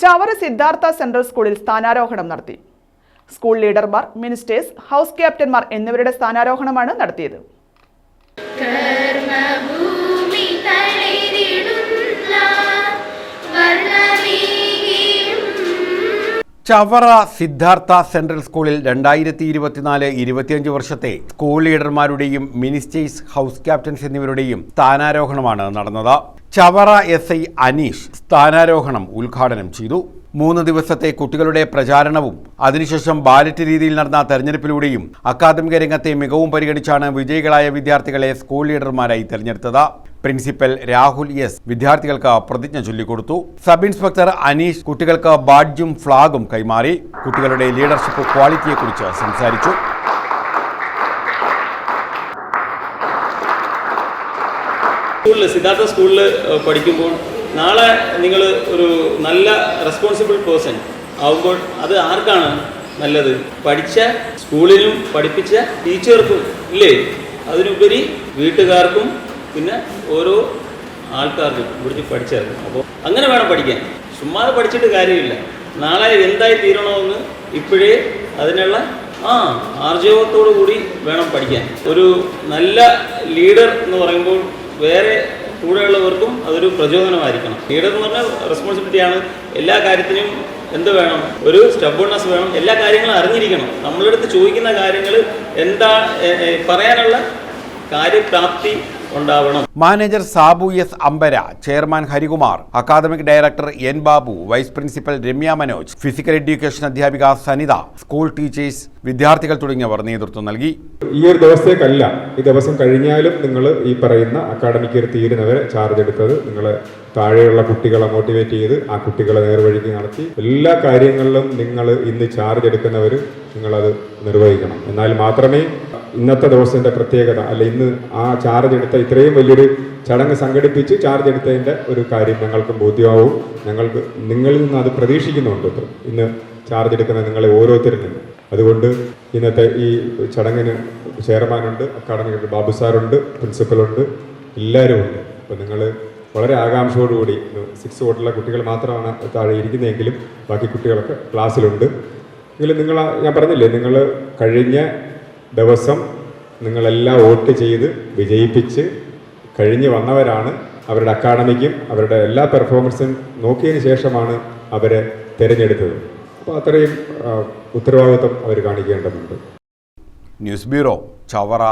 Chavara Siddhartha central സ്കൂളിൽ സ്ഥാനാരോഹണം നടത്തി. സ്കൂൾ ലീഡർമാർ മിനിസ്റ്റേഴ്സ് ഹൗസ് ക്യാപ്റ്റന്മാർ എന്നിവരുടെ സ്ഥാനാരോഹണമാണ് നടത്തിയത്. ചവറ സിദ്ധാർത്ഥ സെൻട്രൽ സ്കൂളിൽ രണ്ടായിരത്തി ഇരുപത്തിനാല് ഇരുപത്തിയഞ്ച് വർഷത്തെ സ്കൂൾ ലീഡർമാരുടെയും മിനിസ്റ്റേഴ്സ് ഹൗസ് ക്യാപ്റ്റൻസ് എന്നിവരുടെയും സ്ഥാനാരോഹണമാണ് നടന്നത്. ചവറ എസ് ഐ അനീഷ് സ്ഥാനാരോഹണം ഉദ്ഘാടനം ചെയ്തു. മൂന്ന് ദിവസത്തെ കുട്ടികളുടെ പ്രചാരണവും അതിനുശേഷം ബാലറ്റ് രീതിയിൽ നടന്ന തെരഞ്ഞെടുപ്പിലൂടെയും അക്കാദമിക രംഗത്തെ മികവും പരിഗണിച്ചാണ് വിജയികളായ വിദ്യാർത്ഥികളെ സ്കൂൾ ലീഡർമാരായി തെരഞ്ഞെടുത്തത്. പ്രിൻസിപ്പൽ രാഹുൽ എസ് വിദ്യാർത്ഥികൾക്ക് പ്രതിജ്ഞ ചൊല്ലിക്കൊടുത്തു. സബ് ഇൻസ്പെക്ടർ അനീഷ് കുട്ടികൾക്ക് ബാഡ്ജും ഫ്ളാഗും കൈമാറി. കുട്ടികളുടെ ലീഡർഷിപ്പ് ക്വാളിറ്റിയെക്കുറിച്ച് സംസാരിച്ചു. സ്കൂളിൽ സിദ്ധാർത്ഥ സ്കൂളിൽ പഠിക്കുമ്പോൾ നാളെ നിങ്ങൾ ഒരു നല്ല റെസ്പോൺസിബിൾ പേഴ്സൺ ആവുമ്പോൾ അത് ആർക്കാണ് നല്ലത്? പഠിച്ച സ്കൂളിലും പഠിപ്പിച്ച ടീച്ചർക്കും ഇല്ലേ? അതിനുപരി വീട്ടുകാർക്കും പിന്നെ ഓരോ ആൾക്കാർക്കും ഇവിടുത്തെ പഠിച്ചായിരുന്നു അപ്പോൾ അങ്ങനെ വേണം പഠിക്കാൻ. ചുമ്മാതെ പഠിച്ചിട്ട് കാര്യമില്ല. നാളെ എന്തായി തീരണമെന്ന് ഇപ്പോഴേ അതിനുള്ള ആ ആർജവത്തോടു കൂടി വേണം പഠിക്കാൻ. ഒരു നല്ല ലീഡർ എന്ന് പറയുമ്പോൾ വേറെ കൂടെയുള്ളവർക്കും അതൊരു പ്രചോദനമായിരിക്കണം. ലീഡർ എന്ന് പറഞ്ഞാൽ റെസ്പോൺസിബിലിറ്റിയാണ് എല്ലാ കാര്യത്തിനും എന്ത് വേണം? ഒരു സ്റ്റബ്ബോണസ് വേണം. എല്ലാ കാര്യങ്ങളും അറിഞ്ഞിരിക്കണം. നമ്മളെടുത്ത് ചോദിക്കുന്ന കാര്യങ്ങൾ എന്താ പറയാനുള്ള കാര്യപ്രാപ്തി ഉണ്ടാവണം. Manager Sabu S അമ്പര chairman Harikumar academic director N Babu vice principal Ramya Manoj physical education അധ്യാപിക സനിത സ്കൂൾ ടീച്ചേഴ്സ് വിദ്യാർത്ഥികൾ തുടങ്ങിയവർ നേതൃത്വം നൽകി. ഈ ഒരു ദിവസത്തേക്കല്ല ഈ ദിവസം കഴിഞ്ഞാലും നിങ്ങൾ ഈ പറയുന്ന അക്കാഡമിക് ഇയർ തീരുന്നവരെ ചാർജ് എടുത്തത് നിങ്ങൾ താഴെയുള്ള കുട്ടികളെ മോട്ടിവേറ്റ് ചെയ്ത് ആ കുട്ടികളെ നേർവഴിക്ക് നടത്തി എല്ലാ കാര്യങ്ങളിലും നിങ്ങൾ ഇന്ന് ചാർജ് എടുക്കുന്നവർ നിങ്ങളത് നിർവഹിക്കണം. എന്നാൽ മാത്രമേ ഇന്നത്തെ ദിവസത്തിന്റെ പ്രത്യേകത അല്ല ഇന്ന് ആ ചാർജ് എടുത്ത ഇത്രയും വലിയൊരു ചടങ്ങ് സംഘടിപ്പിച്ച് ചാർജ് എടുത്തതിന്റെ ഒരു കാര്യം ഞങ്ങൾക്ക് ബോധ്യമാവും. ഞങ്ങൾക്ക് നിങ്ങളിൽ നിന്ന് അത് പ്രതീക്ഷിക്കുന്നുണ്ട് ഇന്ന് ചാർജ് എടുക്കുന്ന നിങ്ങളെ ഓരോരുത്തരിൽ നിന്ന്. അതുകൊണ്ട് ഇന്നത്തെ ഈ ചടങ്ങിന് ചെയർമാനുണ്ട് അക്കാഡമിക് ബാബു സാറുണ്ട് പ്രിൻസിപ്പലുണ്ട് എല്ലാവരും ഉണ്ട്. അപ്പോൾ നിങ്ങൾ വളരെ ആകാംക്ഷയോടുകൂടി സിക്സ് വോട്ടുള്ള കുട്ടികൾ മാത്രമാണ് താഴെ ഇരിക്കുന്നതെങ്കിലും ബാക്കി കുട്ടികളൊക്കെ ക്ലാസ്സിലുണ്ട് എങ്കിലും നിങ്ങൾ ഞാൻ പറഞ്ഞില്ലേ നിങ്ങൾ കഴിഞ്ഞ ദിവസം നിങ്ങളെല്ലാം വോട്ട് ചെയ്ത് വിജയിപ്പിച്ച് കഴിഞ്ഞ് വന്നവരാണ്. അവരുടെ അക്കാഡമിക്കും അവരുടെ എല്ലാ പെർഫോമൻസും നോക്കിയതിന് ശേഷമാണ് അവരെ തിരഞ്ഞെടുത്തത്. അപ്പോൾ അത്രയും ഉത്തരവാദിത്വം അവർ കാണിക്കേണ്ടതുണ്ട്. News bureau Chavara.